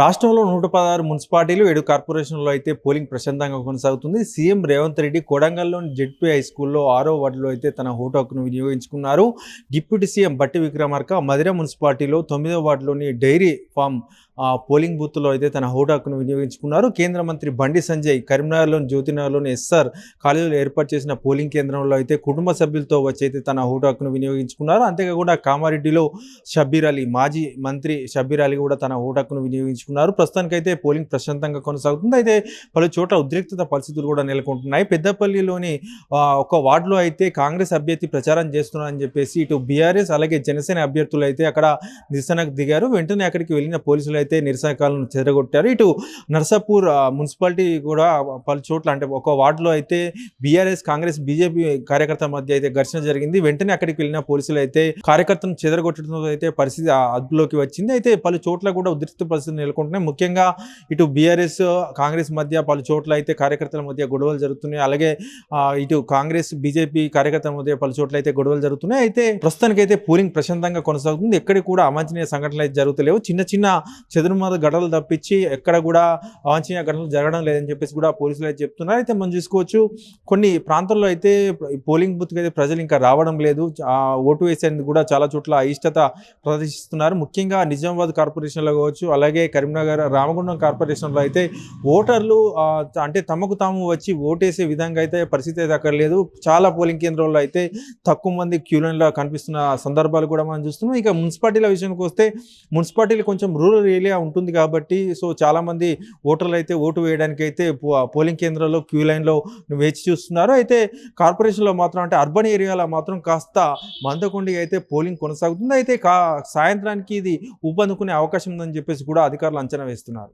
రాష్ట్రంలో నూట పదహారు మున్సిపాలిటీలు ఏడు కార్పొరేషన్లో అయితే పోలింగ్ ప్రశాంతంగా కొనసాగుతుంది. సీఎం రేవంత్ రెడ్డి కొడంగల్లోని జెడ్పీ హై స్కూల్లో ఆరో వార్డులో అయితే తన హోటాకును వినియోగించుకున్నారు. డిప్యూటీ సీఎం బట్టి విక్రమార్క మధిర మున్సిపాలిటీలో తొమ్మిదో వార్డులోని డైరీ ఫామ్ పోలింగ్ బూత్లో అయితే తన ఓటు వినియోగించుకున్నారు. కేంద్ర మంత్రి బండి సంజయ్ కరీంనగర్లోని జ్యోతినగర్లోని ఎస్ఆర్ కాలేజీలో ఏర్పాటు చేసిన పోలింగ్ కేంద్రంలో అయితే కుటుంబ సభ్యులతో వచ్చి అయితే తన హోటాకును హక్కును వినియోగించుకున్నారు. అంతేకాకుండా కామారెడ్డిలో షబ్బీర్ అలీ మాజీ మంత్రి షబ్బీర్ అలీ కూడా తన హోటాకును వినియోగించుకున్నారు. ప్రస్తుతానికైతే పోలింగ్ ప్రశాంతంగా కొనసాగుతుంది. అయితే పలు చోట్ల ఉద్రిక్తత పరిస్థితులు కూడా నెలకొంటున్నాయి. పెద్దపల్లిలోని ఒక వార్డులో అయితే కాంగ్రెస్ అభ్యర్థి ప్రచారం చేస్తున్నారని చెప్పేసి ఇటు బీఆర్ఎస్ అలాగే జనసేన అభ్యర్థులు అయితే అక్కడ నిరసనకు దిగారు. వెంటనే అక్కడికి వెళ్ళిన పోలీసులు అయితే నిరసనకాలను చెదరగొట్టారు ఇటు నర్సాపూర్ మున్సిపాలిటీ కూడా పలు చోట్ల అంటే ఒక వార్డులో అయితే బీఆర్ఎస్ కాంగ్రెస్ బీజేపీ కార్యకర్తల మధ్య అయితే ఘర్షణ జరిగింది. వెంటనే అక్కడికి వెళ్ళిన పోలీసులు అయితే కార్యకర్తను చెదరగొట్టడంతో అయితే పరిస్థితి అదుపులోకి వచ్చింది. అయితే పలు చోట్ల కూడా ఉద్రిక్త పరిస్థితులు నెలకొంటున్నాయి. ముఖ్యంగా ఇటు బీఆర్ఎస్ కాంగ్రెస్ మధ్య పలు చోట్ల అయితే కార్యకర్తల మధ్య గొడవలు జరుగుతున్నాయి. అలాగే ఇటు కాంగ్రెస్ బీజేపీ కార్యకర్తల మధ్య పలు చోట్ల అయితే గొడవలు జరుగుతున్నాయి. అయితే ప్రస్తుతానికి అయితే పోలింగ్ ప్రశాంతంగా కొనసాగుతుంది. ఎక్కడికి కూడా అవాంఛనీయ సంఘటనలు అయితే జరుగుతలేవు. చిన్న చిన్న చెదురుమద ఘటనలు తప్పించి ఎక్కడ కూడా అవాంఛనీయ ఘటనలు జరగడం లేదని చెప్పేసి కూడా పోలీసులు అయితే చెప్తున్నారు. అయితే మనం చూసుకోవచ్చు కొన్ని ప్రాంతాల్లో అయితే పోలింగ్ బూత్కి అయితే ప్రజలు ఇంకా రావడం లేదు. ఓటు వేసేందుకు కూడా చాలా చోట్ల అయిష్టత ప్రదర్శిస్తున్నారు. ముఖ్యంగా నిజామాబాద్ కార్పొరేషన్లో కావచ్చు అలాగే కరీంనగర్ రామగుండం కార్పొరేషన్లో అయితే ఓటర్లు అంటే తమకు తాము వచ్చి ఓటేసే విధంగా అయితే పరిస్థితి అయితే అక్కడ లేదు. చాలా పోలింగ్ కేంద్రాల్లో అయితే తక్కువ మంది క్యూలైన్లో కనిపిస్తున్న సందర్భాలు కూడా మనం చూస్తున్నాం. ఇక మున్సిపాలిటీల విషయానికి వస్తే మున్సిపాలిటీలు కొంచెం రూరల్ ఏరియా ఉంటుంది కాబట్టి సో చాలామంది ఓటర్లు అయితే ఓటు వేయడానికి అయితే పో- పోలింగ్ కేంద్రాల్లో క్యూ లైన్లో వేచి చూస్తున్నారు. అయితే కార్పొరేషన్లో మాత్రం అంటే అర్బన్ ఏరియాలో మాత్రం కాస్త మందకొండి అయితే పోలింగ్ కొనసాగుతుంది. అయితే కా సాయంత్రానికి ఇది ఊపందుకునే అవకాశం ఉందని చెప్పేసి కూడా అధికారులు అంచనా వేస్తున్నారు.